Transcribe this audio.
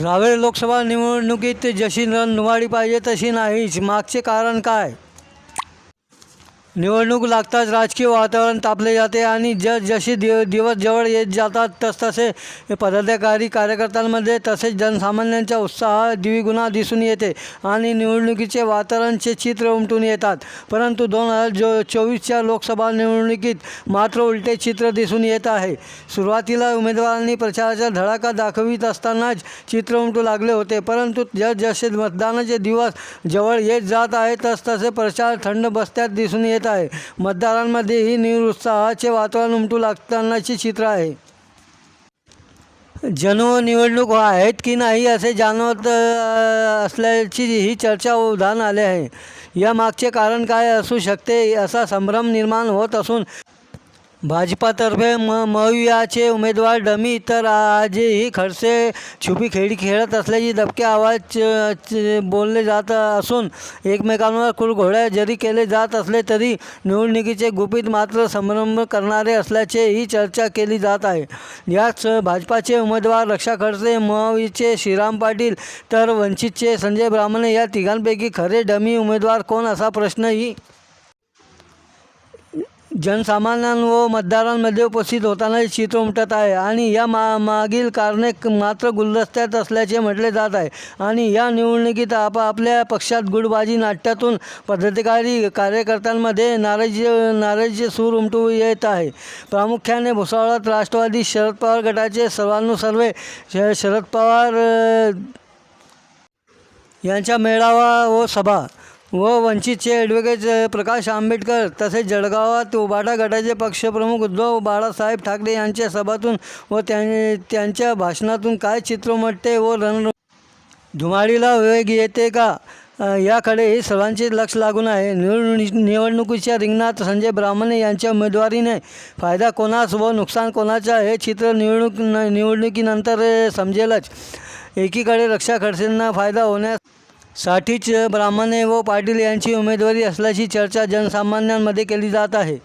रावेर लोकसभा निवडणुकीत जशी रणधुमाळी पाहिजे तशी नाहीच. मागचे कारण काय? निवडणूक लागताच राजकीय वातावरण तापले जाते आणि ज जसे दिव दिवस जवळ येत जातात तसतसे पदाधिकारी कार्यकर्त्यांमध्ये तसेच जनसामान्यांचा उत्साह द्विगुणा दिसून येते आणि निवडणुकीचे वातावरणचे चित्र उमटून येतात. परंतु दोन हजार जो चोवीसच्या लोकसभा निवडणुकीत मात्र उलटे चित्र दिसून येत आहे. सुरुवातीला उमेदवारांनी प्रचाराचा धडाका दाखवित असतानाच चित्र उमटू लागले होते. परंतु जसजसे मतदानाचे दिवस जवळ येत जात आहे तसतसे प्रचार थंड बसत्यात दिसून येत आहे. मतदारांमध्येही निरुत्साहाचे वातावरण उमटू लागतानाचे चित्र आहे. जनो निवडणूक आहेत की नाही असे जाणवत असल्याची ही चर्चा उधाण आले आहे. या मागचे कारण काय असू शकते असा संभ्रम निर्माण होत असून भाजपातर्फे म मवियाचे उमेदवार डमी तर आजही खडसे छुपी खेळी खेळत असल्याची दबके आवाज च- बोलले जात असून एकमेकांवर कुरघोड्या जरी केले जात असले तरी निवडणुकीचे गुपित मात्र संभ्रम करणारे असल्याचेही चर्चा केली जात आहे. याच भाजपाचे उमेदवार रक्षा खडसे मविचे श्रीराम पाटील तर वंचितचे संजय ब्राह्मणे या तिघांपैकी खरे डमी उमेदवार कोण असा प्रश्नही जनसामान्यां व मतदारांमध्ये उपस्थित होताना चित्र उमटत आहे आणि या मा मागील कारणे मात्र गुलदस्त्यात असल्याचे म्हटले जात आहे. आणि या निवडणुकीत आपापल्या पक्षात गुडबाजी नाट्यातून पदाधिकारी कार्यकर्त्यांमध्ये नाराजी नाराजीचे सूर उमटू येत आहे. प्रामुख्याने भुसावळात राष्ट्रवादी शरद पवार गटाचे सर्वानुसर्वे श शरद पवार यांच्या यांचा मेळावा व सभा व वंचितचे ॲडव्होकेट प्रकाश आंबेडकर तसेच जळगावात उबाटा गटाचे पक्षप्रमुख उद्धव बाळासाहेब ठाकरे यांच्या सभातून व त्यां त्यांच्या भाषणातून काय चित्र उमटते व रण धुमाळीला वेग येते का? याकडे याकडेही सर्वांचे लक्ष लागून आहे. निवडणुक निवडणुकीच्या रिंगणात संजय ब्राह्मणे यांच्या उमेदवारीने फायदा कोणास व नुकसान कोणाचा हे चित्र निवडणूक न निवडणुकीनंतर समजेलच. एकीकडे रक्षा खडसेंना फायदा होण्यास साठीच ब्राह्मणे व पाटील यांची उमेदवारी असल्याची चर्चा जनसामान्यांमध्ये केली जात आहे.